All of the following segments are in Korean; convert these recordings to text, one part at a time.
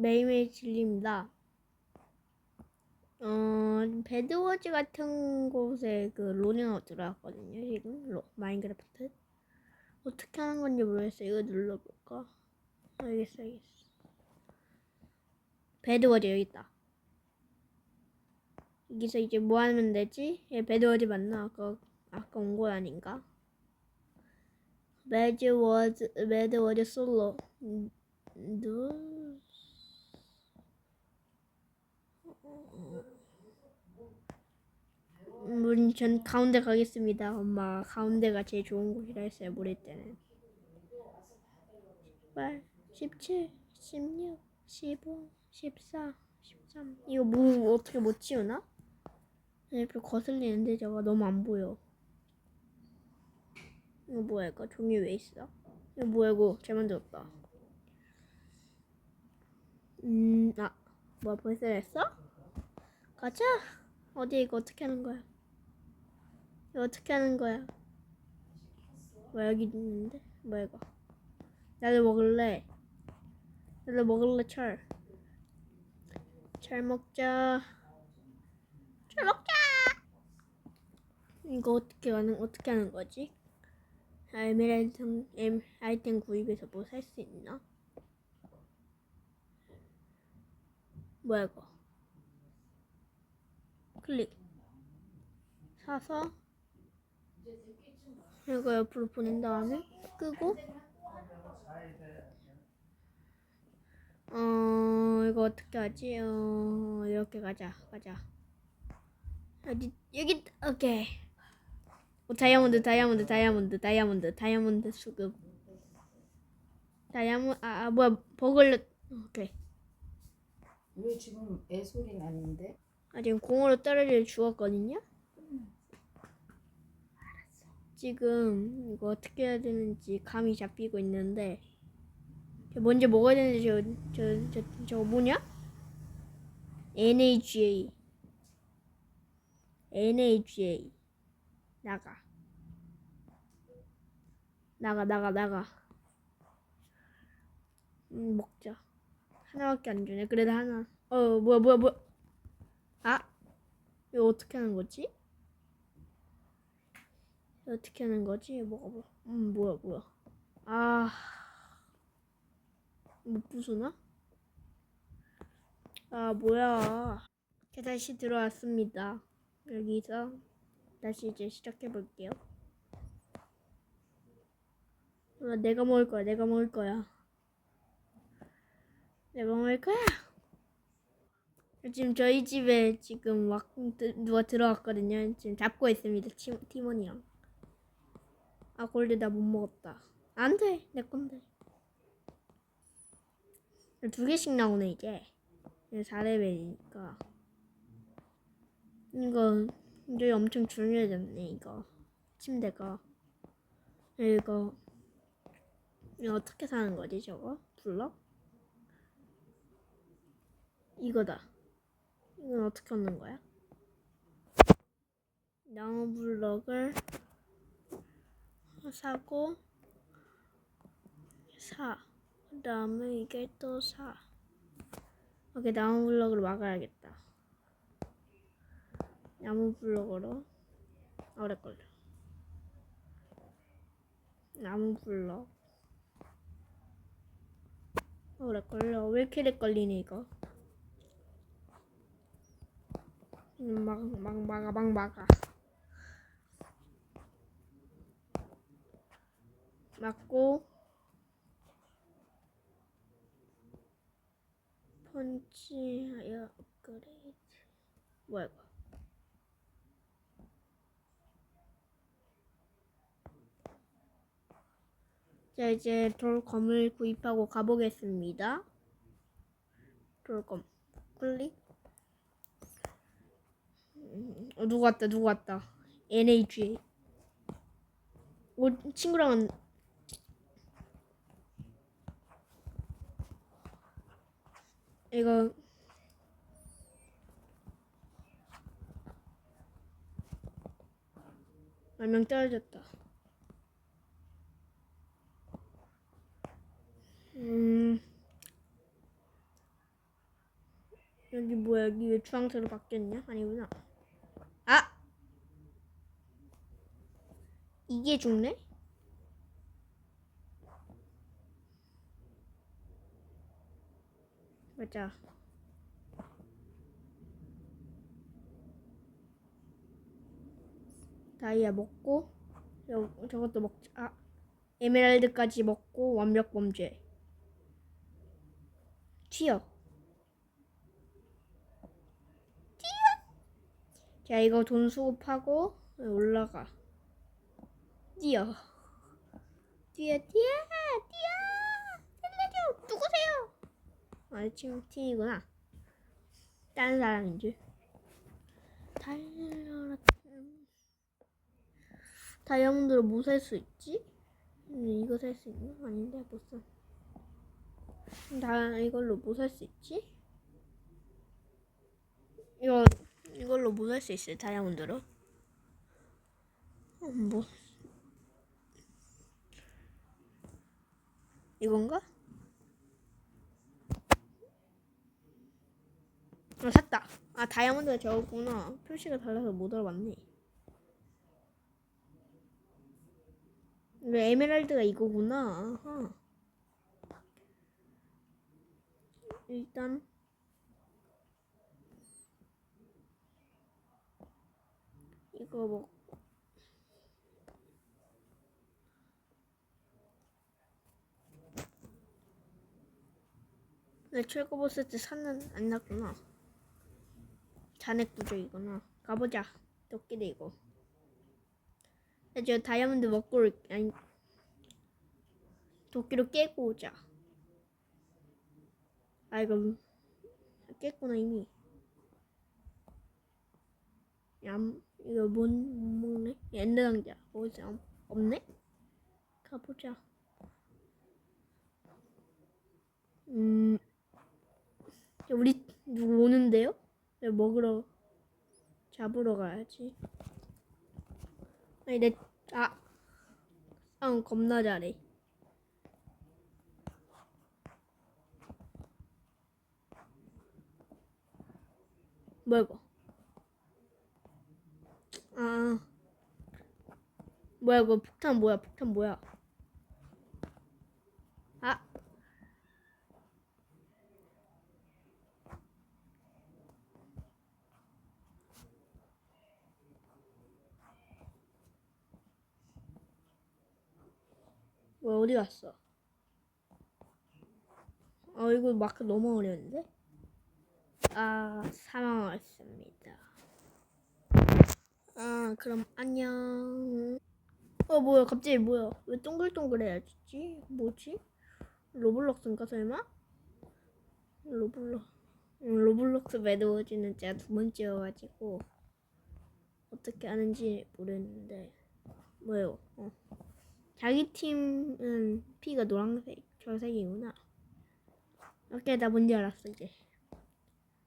매일매일 질립니다. 어, 배드워즈 같은 곳에 그 로닝아웃 들어왔거든요, 지금. 로, 마인크래프트. 어떻게 하는 건지 모르겠어요. 이거 눌러볼까? 알겠어, 알겠어. 배드워즈 여기 있다. 여기서 이제 뭐 하면 되지? 얘 배드워즈 맞나? 아까, 아까 온 거 아닌가? 배드워즈, 배드워즈 솔로. 음, 누, 음, 전 가운데 가겠습니다. 엄마 가운데가 제일 좋은 곳이라 했어요. 모를 때는. 18, 17, 16, 15, 14, 13. 이거 뭐 어떻게 못 치우나? 이렇게 거슬리는데 저거 너무 안 보여. 이거 뭐야 이거 종이 왜 있어? 이거 뭐야 이거 잘 만들었다. 음, 아, 뭐야 벌써 했어? 가자. 어디 이거 어떻게 하는 거야? 어떻게 하는 거야? 뭐 여기 있는데? 뭐야 이거? 나도 먹을래. 나도 먹을래 철. 철 먹자. 철 먹자. 이거 어떻게 하는 어떻게 하는 거지? 에메랄드 엠 아이템 구입해서 뭐 살 수 있나? 뭐야 이거? 클릭. 사서 이거 옆으로 보낸 다음에 끄고 어 이거 어떻게 하지? 어 이렇게 가자 가자 어디 여기 오케이 오, 다이아몬드 다이아몬드 다이아몬드 다이아몬드 다이아몬드 수급 다이아몬드 아, 아 뭐야 버글러 오케이 왜 지금 애 소리 나는데? 아 지금 공으로 떨어져 죽었거든요. 지금 이거 어떻게 해야 되는지 감이 잡히고 있는데 저 먼저 먹어야 되는데 저저 저 저, 저거 뭐냐? NAGA NAGA 나가. 나가 나가 나가. 음, 먹자. 하나밖에 안 주네. 그래도 하나. 어 뭐야 뭐야 뭐야. 아 이거 어떻게 하는 거지? 어떻게 하는 거지? 뭐가 뭐? 음 뭐야 뭐야? 아 못 부수나? 아 뭐야? 자, 다시 들어왔습니다. 여기서 다시 이제 시작해 볼게요. 아, 내가 먹을 거야. 내가 먹을 거야. 내가 먹을 거야. 지금 저희 집에 지금 막 누가 들어왔거든요. 지금 잡고 있습니다. 티, 티몬이랑. 아 골드 나 못 먹었다. 안 돼. 내 건데. 두 개씩 나오네 이제. 4레벨이니까. 이거 이제 엄청 중요해졌네 이거. 침대가. 이거 이거 어떻게 사는 거지 저거? 블럭? 이거다. 이건 어떻게 얻는 거야? 나무 블럭을 사고 사. 그 다음에 이게 또 사. 오케이 나무 블럭으로 막아야겠다. 나무 블럭으로 아, 오래 걸려. 나무 블럭. 오래 걸려. 왜 이렇게 오래 걸리니 이거? 음, 막, 막, 막아, 막, 막아. 맞고, 펀치하여 업그레이드. 뭐야, 이거? 자, 이제 돌검을 구입하고 가보겠습니다. 돌검. 클릭. 어, 누구 왔다 누구 왔다 NAG 오 친구랑 이거 몇명 떨어졌다 음 여기 뭐야 여기 왜 주황색으로 바뀌었냐? 아니구나. 아 이게 죽네? 맞아. 다이아 먹고 저, 저것도 먹자. 아, 에메랄드까지 먹고 완벽 범죄. 튀어. 자 이거 돈 수급하고 올라가 뛰어 뛰어 뛰어 뛰어 살려줘 누구세요 아 지금 팀이구나 다른 사람인 줄 달려라 다이아몬드로 뭐 살 수 있지? 음, 이거 살 수 있나? 아닌데 못 사 다 이걸로 뭐 살 수 있지? 이거 이걸로 뭐할수 있어요? 다이아몬드로? 어, 뭐 이건가? 아 샀다. 아 다이아몬드가 저거구나. 표시가 달라서 못 알아봤네. 왜 에메랄드가 이거구나. 아하. 일단 이거 먹. 내 철거 보스 때 산은 안 났구나. 잔액 부족이구나. 가보자. 도끼도 이거. 저 다이아몬드 먹고 올- 아니 도끼로 깨고 오자. 아 이거 깼구나 이미. 얌 이거 못, 못 먹네 엔더 상자 어디서 없네 가보자 음 야, 우리 누구 오는데요 왜 먹으러 잡으러 가야지? 아니 내아 싸움 겁나 잘해. 뭐야 이거 아. 뭐야 이거 폭탄 뭐야 폭탄 뭐야 아 뭐야 어디 갔어? 아 이거 마크 너무 어려운데? 아 사망했습니다. 아 그럼 안녕. 어 뭐야 갑자기 뭐야? 왜 동글동글해야지? 뭐지? 로블록스인가 설마? 로블록 음, 로블록스 매드워즈는 제가 두 번째여가지고 어떻게 하는지 모르겠는데 뭐요? 어. 자기 팀은 피가 노란색 저색이구나. 오케이 나 뭔지 알았어 이제.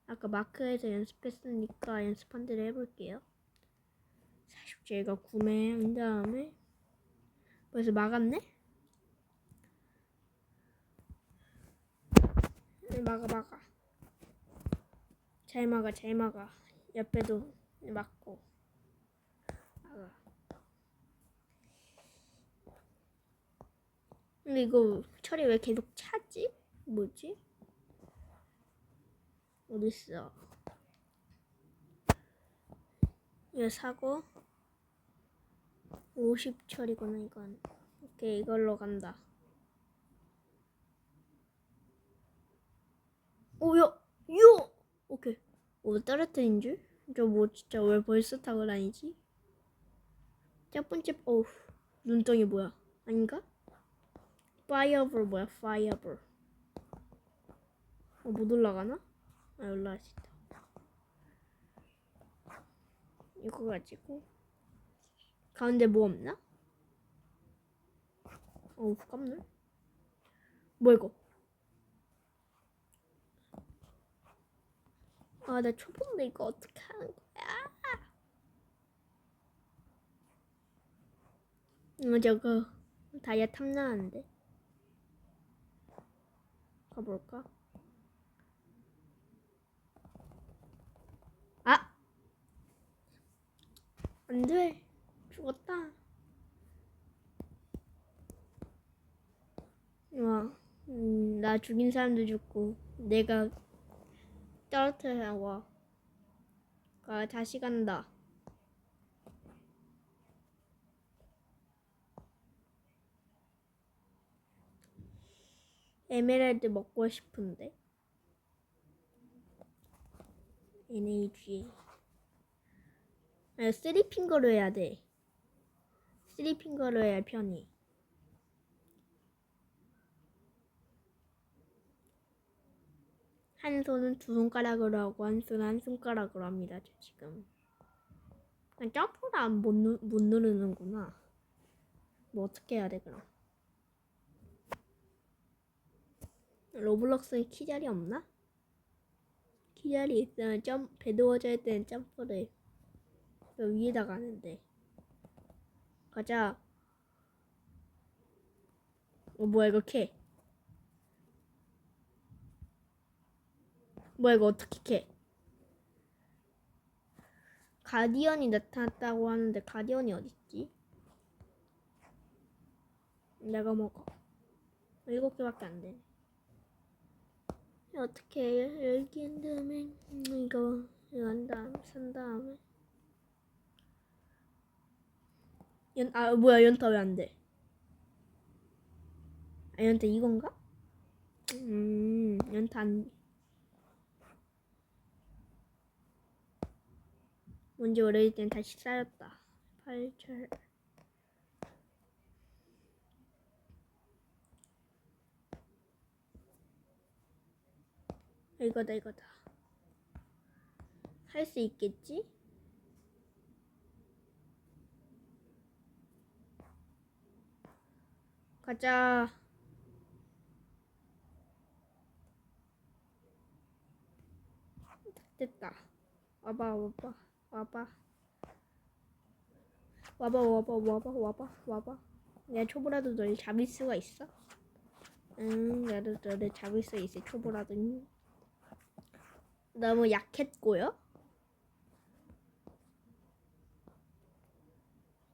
아까 마크에서 연습했으니까 연습한 대로 해볼게요. 40제가 구매한 다음에 벌써 막았네? 네, 막아 막아. 잘 막아 잘 막아. 옆에도 막고 막아 근데 이거 철이 왜 계속 차지? 뭐지? 어딨어? 이거 사고 50철이구나 이건. 오케이 이걸로 간다. 오야 요 오케이. 오 떨어뜨린 줄 저 뭐 진짜 왜 벌써 타고 다니지? 첫 번째 어우. 눈덩이 뭐야? 아닌가 파이어볼 뭐야? 파이어볼 어, 못 올라가나? 아 올라갈 수 있다. 이거 가지고. 가운데 뭐 없나? 어우 깜놀? 뭐야 이거? 아 나 초보인데 이거 어떻게 하는 거야? 어 저거 다이아 탐나는데 가볼까? 아! 안 돼. 죽었다. 와, 음, 나 죽인 사람도 죽고, 내가 떨어뜨려고. 가, 아, 다시 간다. 에메랄드 먹고 싶은데. NAG. 아, 쓰리핑거로 해야 돼. 쓰리핑거로 해야 편해. 한 손은 두 손가락으로 하고 한 손은 한 손가락으로 합니다. 저 지금. 그냥 점프를 안 못, 누, 못 누르는구나. 뭐 어떻게 해야 돼 그럼? 로블록스에 키자리 없나? 키자리 있으면 점 배도워져 할 때는 점프를 그 위에다 가는데. 가자. 어 뭐야 이거 캐. 뭐야 이거 어떻게 캐? 가디언이 나타났다고 하는데 가디언이 어딨지? 내가 먹어. 일곱 개밖에 안 되네 어떻게 해? 열기 한 다음에 음, 이거 한 다음 산 다음에 연, 아 뭐야 연타 왜 안 돼? 아 연타 이건가? 음 연타 안 뭔지 모르겠을 땐 다시 쌓였다 8철 이거다 이거다. 할 수 있겠지? 가자. 됐다. 와봐 와봐 와봐. 와봐 와봐 와봐 와봐 와봐. 내가 초보라도 널 잡을 수가 있어? 응 나도 너를 잡을 수 있어 초보라도 너무 약했고요.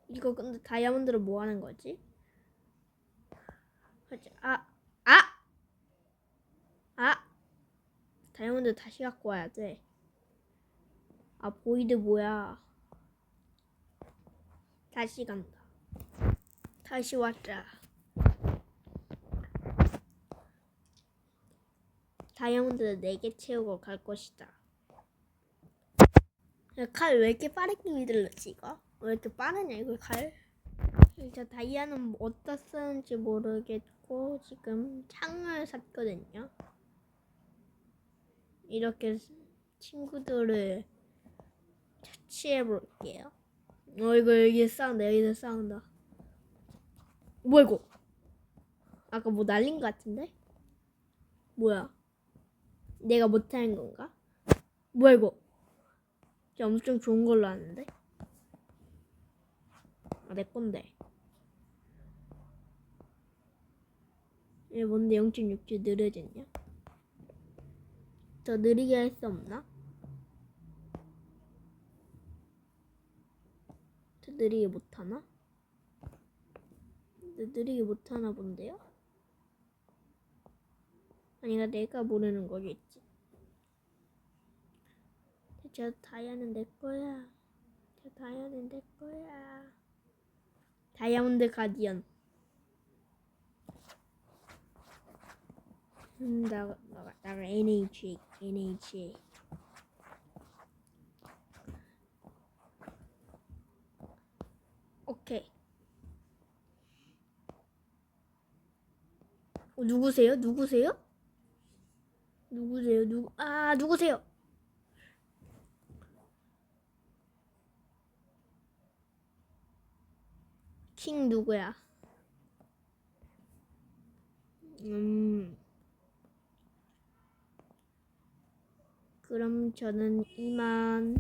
이거 근데 다이아몬드로 뭐 하는 거지? 아, 아, 아. 다이아몬드 다시 갖고 와야 돼. 아 보이드 뭐야? 다시 간다. 다시 왔자. 다이아몬드 4개 채우고 갈 것이다. 칼 왜 이렇게 빠르게 휘둘렀지 이거? 왜 이렇게 빠르냐 이거 칼? 진짜 다이아는 어디다 쓰는지 모르겠고 지금 창을 샀거든요. 이렇게 친구들을 처치해 볼게요. 어 이거 여기 싸운다 여기서 싸운다. 뭐야 이거? 아까 뭐 날린 것 같은데? 뭐야? 내가 못하는 건가? 뭐야 이거? 엄청 좋은 걸로 아는데? 아, 내 건데. 얘 뭔데 0.6초 느려졌냐? 더 느리게 할 수 없나? 더 느리게 못하나? 더 느리게 못하나 본데요? 아니가 내가 모르는 거겠지. 저 다이아는 내 거야. 저 다이아는 내 거야. 다이아몬드 가디언. 음, 나, 나, 나가 NH, NH. 오케이. 어, 누구세요? 누구세요? 누구세요? 누구? 아 누구세요? 킹 누구야? 음. 그럼 저는 이만